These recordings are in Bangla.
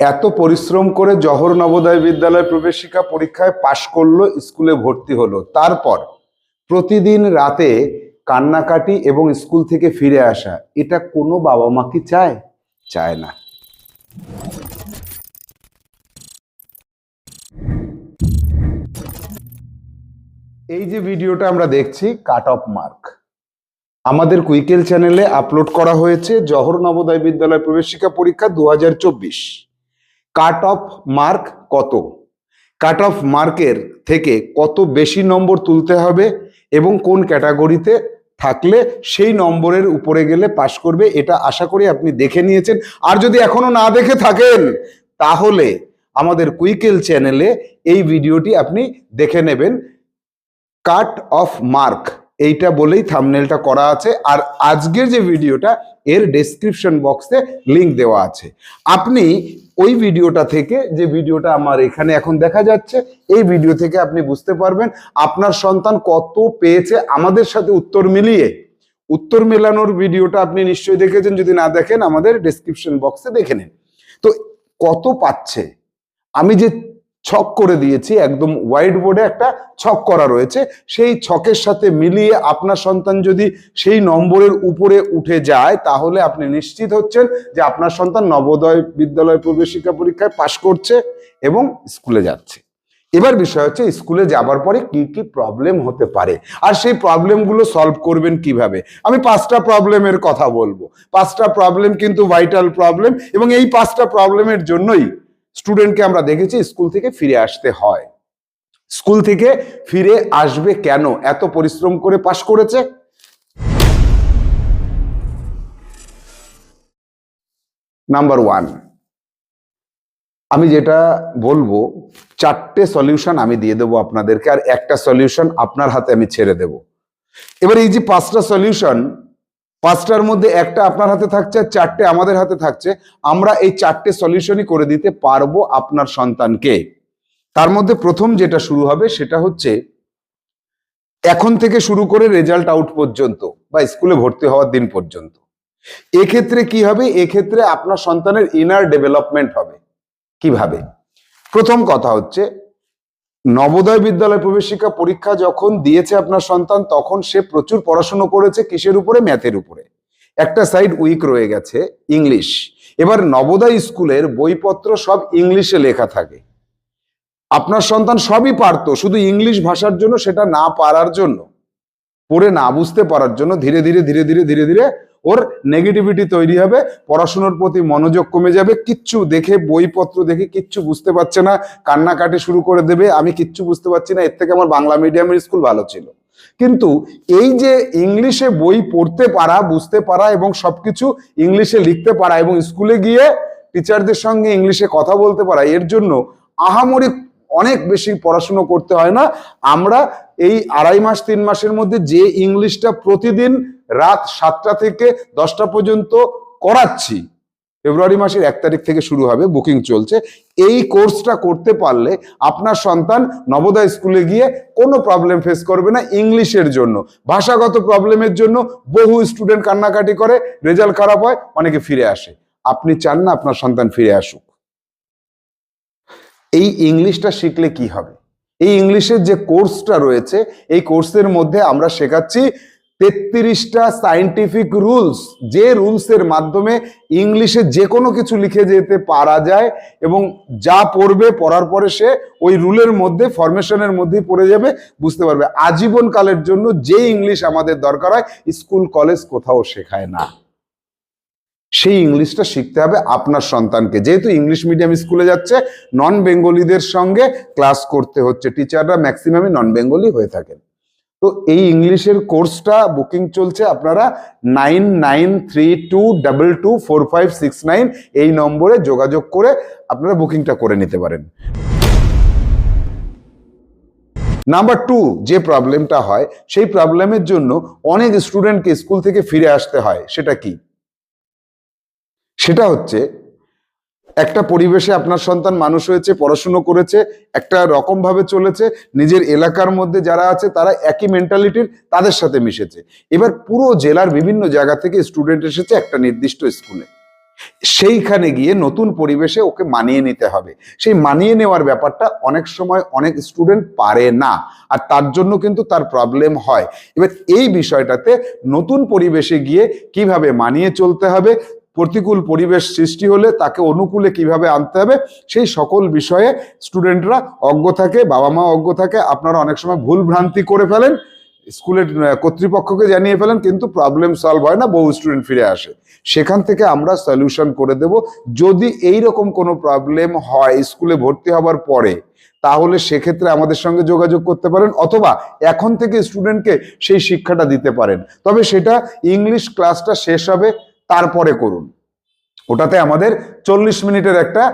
এত পরিশ্রম করে জহর নবোদয় বিদ্যালয় প্রবেশিকা পরীক্ষায় পাশ করল, স্কুলে ভর্তি হলো। তারপর প্রতিদিন রাতে কান্নাকাটি এবং স্কুল থেকে ফিরে আসা, এটা কোনো বাবা মা কি চায়? চায় না। এই যে ভিডিওটা আমরা দেখছি, কাট অফ মার্ক। আমাদের কুইকেল চ্যানেলে আপলোড করা হয়েছে জহর নবোদয় বিদ্যালয় প্রবেশিকা পরীক্ষা দু হাজার চব্বিশ। কাট অফ মার্ক কত? কাট অফ মার্কের থেকে কত বেশি নম্বর তুলতে হবে এবং কোন ক্যাটাগরিতে থাকলে সেই নম্বরের উপরে গেলে পাশ করবে, এটা আশা করি আপনি দেখে নিয়েছেন। আর যদি এখনও না দেখে থাকেন, তাহলে আমাদের কুইকেল চ্যানেলে এই ভিডিওটি আপনি দেখে নেবেন। কাট অফ মার্ক, এইটা বলেই থামনেলটা করা আছে। আর আজকের যে ভিডিওটা, এর ডেসক্রিপশন বক্সে লিংক দেওয়া আছে। আপনি ওই ভিডিওটা থেকে যে ভিডিওটা আমার এখানে এখন দেখা যাচ্ছে, এই ভিডিও থেকে আপনি বুঝতে পারবেন আপনার সন্তান কত পেয়েছে। আমাদের সাথে উত্তর মিলিয়ে, উত্তর মেলানোর ভিডিওটা আপনি নিশ্চয়ই দেখেছেন। যদি না দেখেন, আমাদের ডিসক্রিপশন বক্সে দেখে নিন। তো কত পাচ্ছে? আমি যে ছক করে দিয়েছি, একদম হোয়াইট বোর্ডে একটা ছক করা রয়েছে। সেই ছকের সাথে মিলিয়ে আপনার সন্তান যদি সেই নম্বরের উপরে উঠে যায়, তাহলে আপনি নিশ্চিত হচ্ছেন যে আপনার সন্তান নবোদয় বিদ্যালয় প্রবেশিকা পরীক্ষায় পাশ করছে এবং স্কুলে যাচ্ছে। এবার বিষয় হচ্ছে, স্কুলে যাবার পরে কি কি প্রবলেম হতে পারে? আর সেই প্রবলেমগুলো সলভ করবেন কীভাবে? আমি পাঁচটা প্রবলেমের কথা বলব। পাঁচটা প্রবলেম কিন্তু ভাইটাল প্রবলেম এবং এই পাঁচটা প্রবলেমের জন্যই স্টুডেন্টকে আমরা দেখেছি স্কুল থেকে ফিরে আসতে হয়। স্কুল থেকে ফিরে আসবে কেন? এত পরিশ্রম করে পাশ করেছে? নাম্বার ওয়ান আমি যেটা বলব, চারটে সলিউশন আমি দিয়ে দেবো আপনাদেরকে, আর একটা সলিউশন আপনার হাতে আমি ছেড়ে দেব। এবার এই যে পাঁচটা সলিউশন পাঁচটার মধ্যে একটা আপনার হাতে থাকছে, চারটে আমাদের হাতে থাকছে। আমরা এই চারটে সলিউশনই করে দিতে পারব আপনার সন্তানকে। তার মধ্যে প্রথম যেটা শুরু হবে সেটা হচ্ছে এখন থেকে শুরু করে রেজাল্ট আউট পর্যন্ত বা স্কুলে ভর্তি হওয়ার দিন পর্যন্ত। এক্ষেত্রে কি হবে? এক্ষেত্রে আপনার সন্তানের ইনার ডেভেলপমেন্ট হবে। কীভাবে? প্রথম কথা হচ্ছে নবোদয় বিদ্যালয় প্রবেশিকা পরীক্ষা যখন দিয়েছে আপনার সন্তান, তখন সে প্রচুর পড়াশুনো করেছে কিসের উপরে? ম্যাথের উপরে। একটা সাইড উইক রয়ে গেছে, ইংলিশ। এবার নবোদয় স্কুলের বইপত্র সব ইংলিশে লেখা থাকে। আপনার সন্তান সবই পারতো, শুধু ইংলিশ ভাষার জন্য, সেটা না পারার জন্য। পড়ে না বুঝতে পারার জন্য ধীরে ধীরে ধীরে ধীরে ধীরে ধীরে ওর নেগেটিভিটি তৈরি হবে, পড়াশোনার প্রতি মনোযোগ কমে যাবে, কিচ্ছু দেখে, বইপত্র দেখে কিচ্ছু বুঝতে পারছে না, কান্নাকাটি শুরু করে দেবে, আমি কিচ্ছু বুঝতে পারছি না, এর থেকে আমার বাংলা মিডিয়ামের স্কুল ভালো ছিল। কিন্তু এই যে ইংলিশে বই পড়তে পারা, বুঝতে পারা এবং সবকিছু ইংলিশে লিখতে পারা এবং স্কুলে গিয়ে টিচারদের সঙ্গে ইংলিশে কথা বলতে পারা, এর জন্য আহামরি অনেক বেশি পড়াশুনো করতে হয় না। আমরা এই আড়াই মাস, তিন মাসের মধ্যে যে ইংলিশটা প্রতিদিন রাত সাতটা থেকে দশটা পর্যন্ত করাচ্ছি, ফেব্রুয়ারি মাসের এক তারিখ থেকে শুরু হবে, বুকিং চলছে। এই কোর্সটা করতে পারলে আপনার সন্তান নবোদয় স্কুলে গিয়ে কোনো প্রবলেম ফেস করবে না ইংলিশের জন্য। ভাষাগত প্রবলেমের জন্য বহু স্টুডেন্ট কান্নাকাটি করে, রেজাল্ট খারাপ হয়, অনেকে ফিরে আসে। আপনি চান না আপনার সন্তান ফিরে আসুক। এই ইংলিশটা শিখলে কি হবে? এই ইংলিশের যে কোর্সটা রয়েছে, এই কোর্সের মধ্যে আমরা শেখাচ্ছি তেত্রিশটা সাইন্টিফিক রুলস যে রুলসের মাধ্যমে ইংলিশে যে কোনো কিছু লিখে যেতে পারা যায় এবং যা পড়বে পড়ার পরে সে ওই রুলের মধ্যে ফরমেশনের মধ্যেই পড়ে যাবে, বুঝতে পারবে। আজীবন কালের জন্য যে ইংলিশ আমাদের দরকার হয়, স্কুল কলেজ কোথাও শেখায় না। সেই ইংলিশটা শিখতে হবে আপনার সন্তানকে। যেহেতু ইংলিশ মিডিয়াম স্কুলে যাচ্ছে নন বেঙ্গলিদের সঙ্গে ক্লাস করতে হচ্ছে। টিচাররা ম্যাক্সিমামই নন বেঙ্গলি হয়ে থাকেন। তো এই ইংলিশের কোর্সটা বুকিং চলছে আপনারা nine nine three two double two four five six nine এই নম্বরে যোগাযোগ করে আপনারা বুকিংটা করে নিতে পারেন। নাম্বার টু যে প্রবলেমটা হয়, সেই প্রবলেমের জন্য অনেক স্টুডেন্টকে স্কুল থেকে ফিরে আসতে হয়। সেটা কি? সেটা হচ্ছে, একটা পরিবেশে আপনার সন্তান মানুষ হয়েছে, পড়াশুনো করেছে, একটা রকম ভাবে চলেছে, নিজের এলাকার মধ্যে যারা আছে তারা একই মেন্টালিটির তাদের সাথে মিশেছে। এবার পুরো জেলার বিভিন্ন জায়গা থেকে স্টুডেন্ট এসেছে একটা নির্দিষ্ট স্কুলে সেইখানে গিয়ে নতুন পরিবেশে ওকে মানিয়ে নিতে হবে। সেই মানিয়ে নেওয়ার ব্যাপারটা অনেক সময় অনেক স্টুডেন্ট পারে না, আর তার জন্য কিন্তু তার প্রবলেম হয়। এবার এই বিষয়টাতে নতুন পরিবেশে গিয়ে কীভাবে মানিয়ে চলতে হবে প্রতিকূল পরিবেশ সৃষ্টি হলে তাকে অনুকূলে কীভাবে আনতে হবে, সেই সকল বিষয়ে স্টুডেন্টরা অজ্ঞ থাকে, বাবা মা অজ্ঞ থাকে, আপনারা অনেক সময় ভুল ভ্রান্তি করে ফেলেন, স্কুলের কর্তৃপক্ষকে জানিয়ে ফেলেন, কিন্তু প্রবলেম সলভ হয় না, বহু স্টুডেন্ট ফিরে আসে। সেখান থেকে আমরা সলিউশন করে দেব। যদি এই রকম কোনো প্রবলেম হয় স্কুলে ভর্তি হবার পরে, তাহলে সেক্ষেত্রে আমাদের সঙ্গে যোগাযোগ করতে পারেন, অথবা এখন থেকে স্টুডেন্টকে সেই শিক্ষাটা দিতে পারেন। তবে সেটা ইংলিশ ক্লাসটা শেষ হবে তারপরে করুন। ওটাতে আমাদের চল্লিশ মিনিটের একটা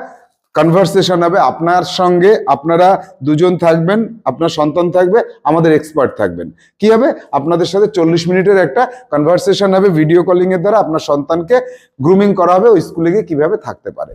কনভারসেশন হবে। আপনার সঙ্গে আপনারা দুজন থাকবেন, আপনার সন্তান থাকবে, আমাদের এক্সপার্ট থাকবেন। কি হবে? আপনাদের সাথে চল্লিশ মিনিটের একটা কনভারসেশন হবে। ভিডিও কলিং এর দ্বারা আপনার সন্তানকে গ্রুমিং করা হবে ওই স্কুলে গিয়ে কীভাবে থাকতে পারে।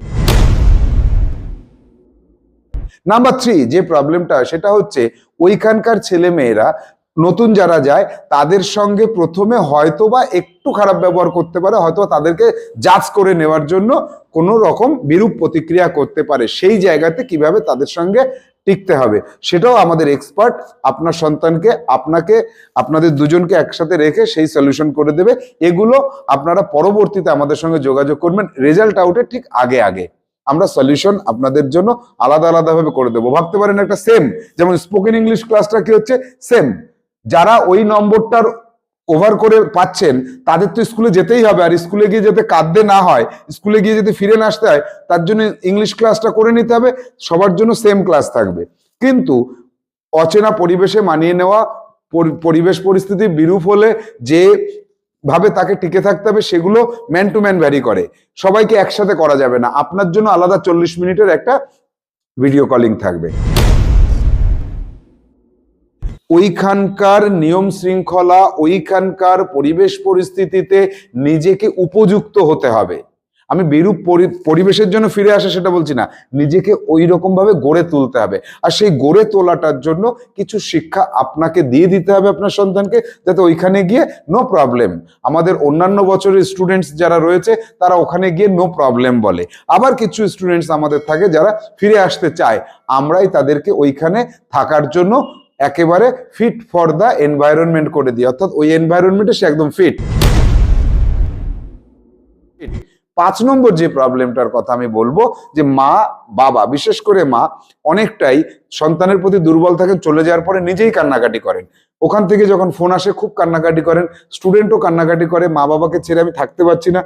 নাম্বার থ্রি যে প্রবলেমটা সেটা হচ্ছে ওইখানকার ছেলে মেয়েরা নতুন যারা যায়, তাদের সঙ্গে প্রথমে হয়তোবা একটু খারাপ ব্যবহার করতে পারে হয়তো তাদেরকে জাজ করে নেওয়ার জন্য কোনো রকম বিরূপ প্রতিক্রিয়া করতে পারে। সেই জায়গাতে কীভাবে তাদের সঙ্গে টিকতে হবে, সেটাও আমাদের এক্সপার্ট আপনার সন্তানকে, আপনাকে, আপনাদের দুজনকে একসাথে রেখে সেই সলিউশন করে দেবে। এগুলো আপনারা পরবর্তীতে আমাদের সঙ্গে যোগাযোগ করবেন। রেজাল্ট আউটের ঠিক আগে আগে। আমরা সলিউশন আপনাদের জন্য আলাদা, আলাদাভাবে করে দেবো। ভাবতে পারেন একটা সেম যেমন স্পোকেন ইংলিশ ক্লাসটা কি হচ্ছে? সেম যারা ওই নম্বরটার ওভার করে পাচ্ছেন, তাদের তো স্কুলে যেতেই হবে। আর স্কুলে গিয়ে যাতে কাঁদতে না হয় স্কুলে গিয়ে যদি ফিরে না আসতে হয়, তার জন্য ইংলিশ ক্লাসটা করে নিতে হবে। সবার জন্য সেম ক্লাস থাকবে। কিন্তু অচেনা পরিবেশে মানিয়ে নেওয়া, পরি- পরিবেশ পরিস্থিতি বিরূপ হলে যে ভাবে তাকে টিকে থাকতে হবে, সেগুলো ম্যান টু ম্যান ভ্যারি করে। সবাইকে একসাথে করা যাবে না। আপনার জন্য আলাদা চল্লিশ মিনিটের একটা ভিডিও কলিং থাকবে। ওইখানকার নিয়ম শৃঙ্খলা, ওইখানকার পরিবেশ পরিস্থিতিতে নিজেকে উপযুক্ত হতে হবে। আমি বিরূপ পরি- পরিবেশের জন্য ফিরে আসা সেটা বলছি না, নিজেকে ওই রকম ভাবে গড়ে তুলতে হবে। আর সেই গড়ে তোলাটার জন্য কিছু শিক্ষা আপনাকে দিয়ে দিতে হবে আপনার সন্তানকে, যাতে ওইখানে গিয়ে নো প্রবলেম আমাদের অন্যান্য বছরের স্টুডেন্টস যারা রয়েছে, তারা ওখানে গিয়ে নো প্রবলেম বলে। আবার কিছু স্টুডেন্টস আমাদের থাকে যারা ফিরে আসতে চায়। আমরাই তাদেরকে ওইখানে থাকার জন্য একেবারে ফিট ফর দ্য এনভায়রনমেন্ট করে দিই অর্থাৎ ওই এনভায়রনমেন্টে সে একদম ফিট পাঁচ নম্বর যে প্রবলেমটার কথা আমি বলব, যে মা, বাবা, বিশেষ করে মা, অনেকটাই সন্তানের প্রতি দুর্বল থাকেন, চলে যাওয়ার পরে নিজেই কান্নাকাটি করেন। ওখান থেকে যখন ফোন আসে, খুব কান্নাকাটি করেন স্টুডেন্টও কান্নাকাটি করে মা বাবাকে ছেড়ে আমি থাকতে পারছি না।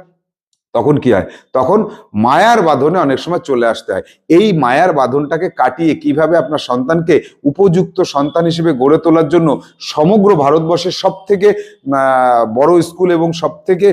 তখন কি হয়? তখন মায়ার বাঁধনে অনেক সময় চলে আসতে হয়। এই মায়ার বাঁধনটাকে কাটিয়ে কীভাবে আপনার সন্তানকে উপযুক্ত সন্তান হিসেবে গড়ে তোলার জন্য সমগ্র ভারতবর্ষের সব থেকে বড় স্কুল এবং সব থেকে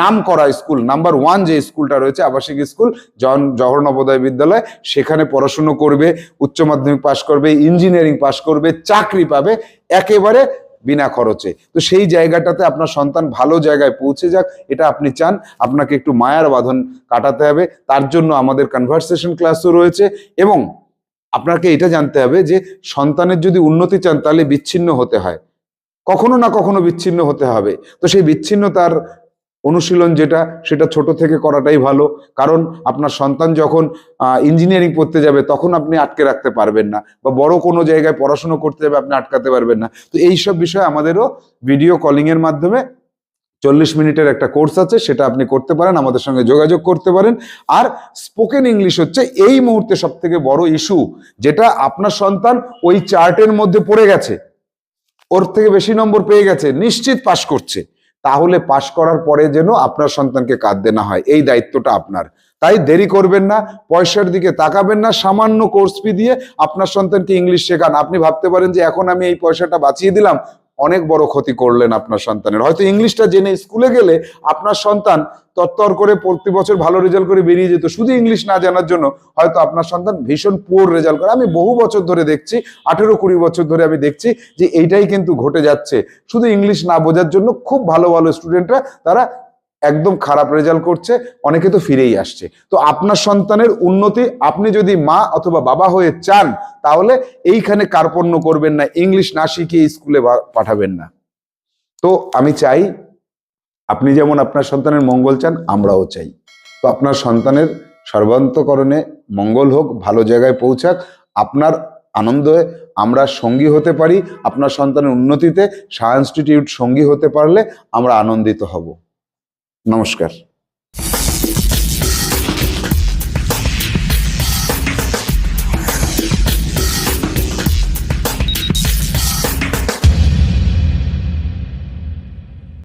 নাম করা স্কুল, নাম্বার ওয়ান যে স্কুলটা রয়েছে, আবাসিক স্কুল, জন জওহর নবোদয় বিদ্যালয়, সেখানে পড়াশুনো করবে, উচ্চ মাধ্যমিক পাশ করবে, ইঞ্জিনিয়ারিং পাশ করবে, চাকরি পাবে, একেবারে বিনা খরচে। তো সেই জায়গাটাতে আপনার সন্তান ভালো জায়গায় পৌঁছে যাক, এটা আপনি চান। আপনাকে একটু মায়ার বাঁধন কাটাতে হবে। তার জন্য আমাদের কনভারসেশন ক্লাসও রয়েছে এবং আপনাকে এটা জানতে হবে যে সন্তানের যদি উন্নতি চান, তাহলে বিচ্ছিন্ন হতে হয়। কখনো না কখনো বিচ্ছিন্ন হতে হবে। তো সেই বিচ্ছিন্নতার অনুশীলন যেটা, সেটা ছোট থেকে করাটাই ভালো। কারণ আপনার সন্তান যখন ইঞ্জিনিয়ারিং পড়তে যাবে, তখন আপনি আটকে রাখতে পারবেন না। বা বড় কোনো জায়গায় পড়াশুনো করতে যাবে, আপনি আটকাতে পারবেন না। তো এই সব বিষয়ে আমাদেরও ভিডিও কলিং এর মাধ্যমে চল্লিশ মিনিটের একটা কোর্স আছে, সেটা আপনি করতে পারেন, আমাদের সঙ্গে যোগাযোগ করতে পারেন। আর স্পোকেন ইংলিশ হচ্ছে এই মুহূর্তে সব থেকে বড় ইস্যু যেটা আপনার সন্তান ওই চার্টের মধ্যে পড়ে গেছে। ওর থেকে বেশি নম্বর পেয়ে গেছে, নিশ্চিত পাশ করছে। তাহলে পাশ করার পরে যেন আপনার সন্তানকে কাঁদতে না হয়। এই দায়িত্বটা আপনার। তাই দেরি করবেন না, পয়সার দিকে তাকাবেন না, সামান্য কোর্স ফি দিয়ে আপনার সন্তানকে ইংলিশ শেখান। আপনি ভাবতে পারেন যে এখন আমি এই পয়সাটা বাঁচিয়ে দিলাম অনেক বড় ক্ষতি করলেন আপনার সন্তানের। হয়তো ইংলিশটা জেনে স্কুলে গেলে আপনার সন্তান তত্তর করে প্রতি বছর ভালো রেজাল্ট করে বেরিয়ে যেত। শুধু ইংলিশ না জানার জন্য হয়তো আপনার সন্তান ভীষণ পুয়ার রেজাল্ট করে। আমি বহু বছর ধরে দেখছি, আঠেরো কুড়ি বছর ধরে আমি দেখছি যে এইটাই কিন্তু ঘটে যাচ্ছে। শুধু ইংলিশ না বোঝার জন্য খুব ভালো ভালো স্টুডেন্টরা তারা একদম খারাপ রেজাল্ট করছে, অনেকে তো ফিরেই আসছে। তো আপনার সন্তানের উন্নতি, আপনি যদি মা অথবা বাবা হয়ে চান, তাহলে এইখানে কার্পণ্য করবেন না, ইংলিশ না শিখিয়ে স্কুলে পাঠাবেন না। তো আমি চাই, আপনি যেমন আপনার সন্তানের মঙ্গল চান, আমরাও চাই। তো আপনার সন্তানের সর্বান্তকরণে মঙ্গল হোক, ভালো জায়গায় পৌঁছাক, আপনার আনন্দে আমরা সঙ্গী হতে পারি, আপনার সন্তানের উন্নতিতে সাহা ইনস্টিটিউট সঙ্গী হতে পারলে আমরা আনন্দিত হব। নমস্কার।